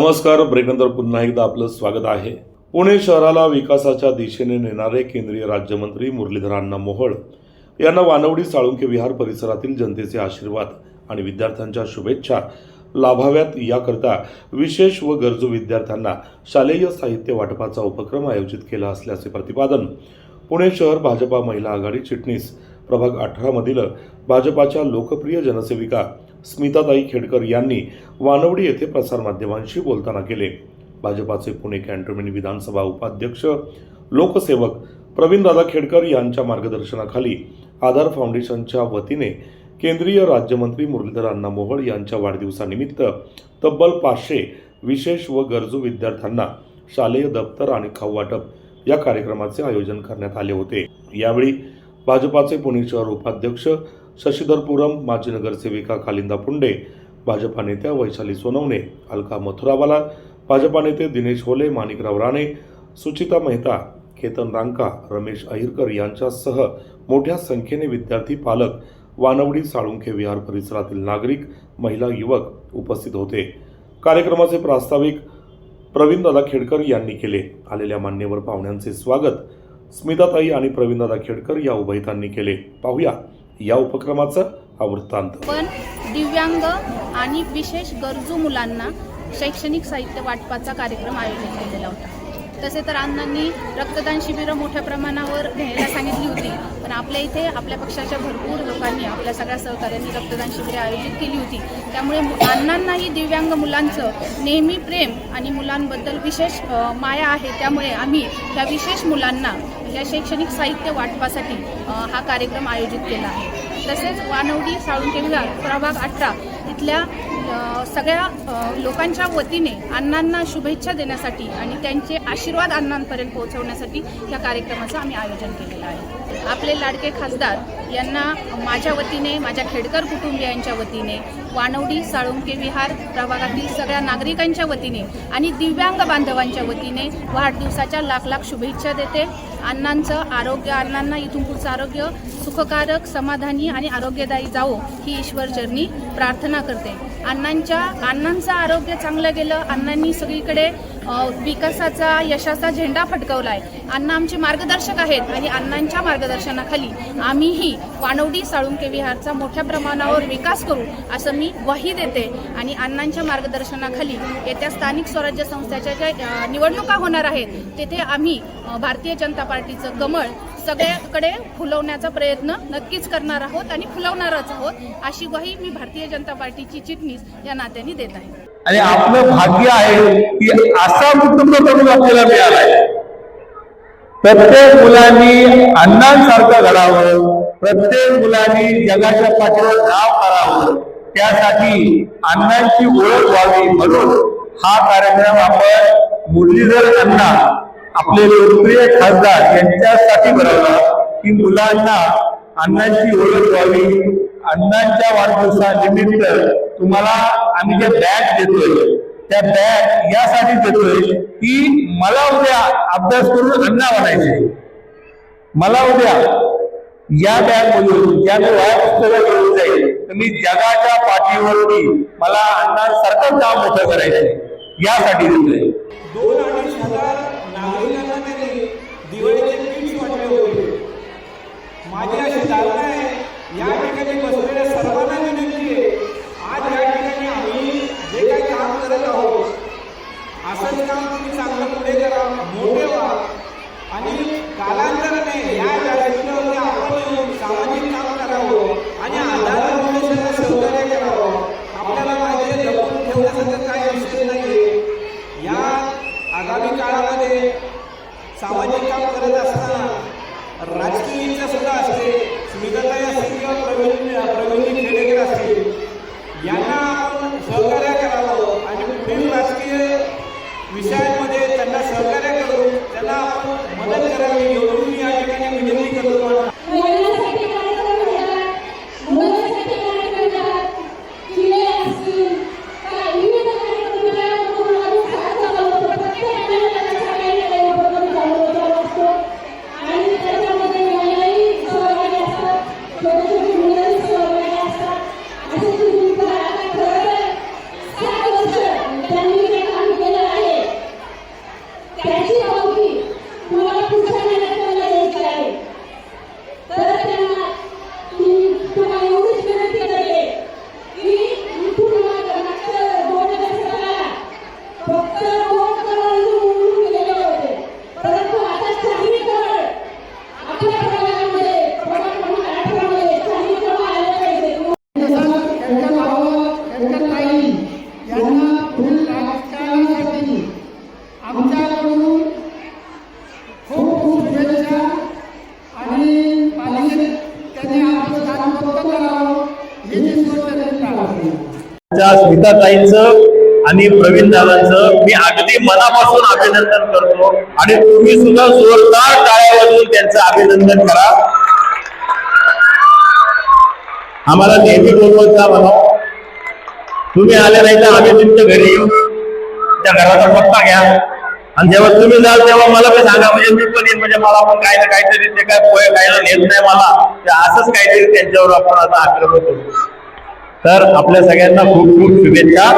नमस्कार ब्रेकनंतर पुन्हा एकदा आपलं स्वागत आहे. पुणे शहराला विकासाच्या दिशेने नेणारे केंद्रीय राज्यमंत्री मुरलीधर अण्णा मोहोळ यांना वानवडी साळुंके विहार परिसरातील जनतेचे आशीर्वाद आणि विद्यार्थ्यांच्या शुभेच्छा लाभाव्यात. याकरता विशेष व गरजू विद्यार्थ्यांना शालेय साहित्य वाटपाचा उपक्रम आयोजित केला असल्याचे प्रतिपादन पुणे शहर भाजपा महिला आघाडी चिटणीस प्रभाग अठरामधील भाजपाच्या लोकप्रिय जनसेविका स्मिताताई खेडकर यांनी वानवडी येथे प्रसारमाध्यमांशी बोलताना केले. भाजपाचे पुणे कॅन्टोन्मेंट विधानसभा उपाध्यक्ष लोकसेवक प्रवीणदादा खेडकर यांच्या मार्गदर्शनाखाली आधार फाउंडेशनच्या वतीने केंद्रीय राज्यमंत्री मुरलीधर अण्णा मोहोळ यांच्या वाढदिवसानिमित्त तब्बल पाचशे विशेष व गरजू विद्यार्थ्यांना शालेय दप्तर आणि खाऊ वाटप या कार्यक्रमाचे आयोजन करण्यात आले होते. यावेळी भाजपाचे पुणे शहर उपाध्यक्ष शशीधर पुरम माजी नगरसेविका कालिंदा पुंडे भाजपा नेत्या वैशाली सोनवणे अलका मथुरावाला भाजपा नेते दिनेश होले माणिकराव राणे सुचिता मेहता केतन रांका रमेश अहिरकर यांच्यासह मोठ्या संख्येने विद्यार्थी पालक वानवडी साळुंखे विहार परिसरातील नागरिक महिला युवक उपस्थित होते. कार्यक्रमाचे प्रास्ताविक प्रवीणदादा खेडकर यांनी केले. आलेल्या मान्यवर पाहुण्यांचे स्वागत स्मिताताई आणि प्रवीणदादा खेडकर या उभयतांनी केले. पाहूया. या उपक्रमाचा हा वृत्तांत पण दिव्यांग आणि विशेष गरजू मुलांना शैक्षणिक साहित्य वाटपाचा कार्यक्रम आयोजित केलेला होता. तसे तर अण्णांनी रक्तदान शिबिरं मोठ्या प्रमाणावर घ्यायला सांगितली होती पण आपल्या इथे आपल्या पक्षाच्या भरपूर लोकांनी आपल्या सगळ्या सहकाऱ्यांनी रक्तदान शिबिरे आयोजित केली होती. त्यामुळे अण्णांनाही दिव्यांग मुलांचं नेहमी प्रेम आणि मुलांबद्दल विशेष माया आहे. त्यामुळे आम्ही ह्या विशेष मुलांना या शैक्षणिक साहित्य वाटपासाठी हा कार्यक्रम आयोजित केला आहे. तसेच वानवडी साळुंके विभाग प्रभाग अठरा इथल्या सगळ्या लोकांच्या वतीने अण्णांना शुभेच्छा देण्यासाठी आणि त्यांचे आशीर्वाद अण्णांपर्यंत पोहोचवण्यासाठी या कार्यक्रमाचं आम्ही आयोजन केलेलं आहे. आपले लाडके खासदार यांना माझ्या वतीने माझ्या खेडकर कुटुंबियांच्या वतीने वानवडी साळुंके विहार प्रभागातील सगळ्या नागरिकांच्या वतीने आणि दिव्यांग बांधवांच्या वतीने वाढदिवसाच्या लाख लाख शुभेच्छा देते. अण्णांचं आरोग्य अण्णांना इथून पुढचं आरोग्य सुखकारक समाधानी आणि आरोग्यदायी जावो ही ईश्वरचरणी प्रार्थना करते. अण्णांच्या अण्णांचं आरोग्य चांगलं गेलं अण्णांनी सगळीकडे विकासाचा यशाचा झेंडा फटकवला आहे अण्णा आमचे मार्गदर्शक आहेत आणि अण्णांच्या मार्गदर्शनाखाली आम्हीही वानवडी साळुंके विहारचा मोठ्या प्रमाणावर विकास करू असं मी ग्वाही देते आणि अण्णांच्या मार्गदर्शनाखाली येत्या स्थानिक स्वराज्य संस्थेच्या ज्या निवडणुका होणार आहेत तेथे आम्ही भारतीय जनता पार्टीचं कमळ सगळ्याकडे फुलवण्याचा प्रयत्न नक्कीच करणार आहोत आणि फुलवणारच आहोत अशी ग्वाही मी भारतीय जनता पार्टीची चिटणीस या नात्याने देत आहे. आणि आपलं भाग्य आहे की असा कुटुंब आपल्याला मिळालाय. प्रत्येक मुलांनी अण्णांसारखं घडावं प्रत्येक मुलांनी जगाच्या पाठीवर नाव करावं त्यासाठी अण्णांची ओळख व्हावी म्हणून हा कार्यक्रम आपण मुरलीधर अण्णा आपले लोकप्रिय खासदार यांच्यासाठी भरवला की मुलांना अण्णांची ओळख व्हावी. अण्णांच्या वाढदिवसानिमित्त तुम्हाला आम्ही जे बॅग देतोय त्या बॅग यासाठी देतोय की मला उद्या अभ्यास करून अण्णा बनायचे. मला उद्या या बॅग मधून ज्या मी वया घेऊन जाईल तर मी जगाच्या पाठीवरती मला अण्णांसारखं काम मोठं करायचंय यासाठी देतोय. दोन अडीच हजार Alguém ajudar, né? मी स्मिताताईंचं आणि प्रवीण दादांचं मी अगदी मनापासून अभिनंदन करतो. आणि तुम्ही सुद्धा जोरदार टाळ्या त्यांचं अभिनंदन करा. आम्हाला नेहमी बोलवत जा म्हणा. तुम्ही आले नाही तर आम्ही तुमच्या घरी येऊ. त्या घराचा पत्ता घ्या. आणि जेव्हा तुम्ही जाल तेव्हा मला पण सांगा म्हणजे मी पण येईन म्हणजे मला पण काय ना काहीतरी ते काय पोहे खायला नेत नाही मला. असंच काहीतरी त्यांच्यावर आपण आता आक्रमण करू. तर आपल्या सगळ्यांना खूप खूप शुभेच्छा.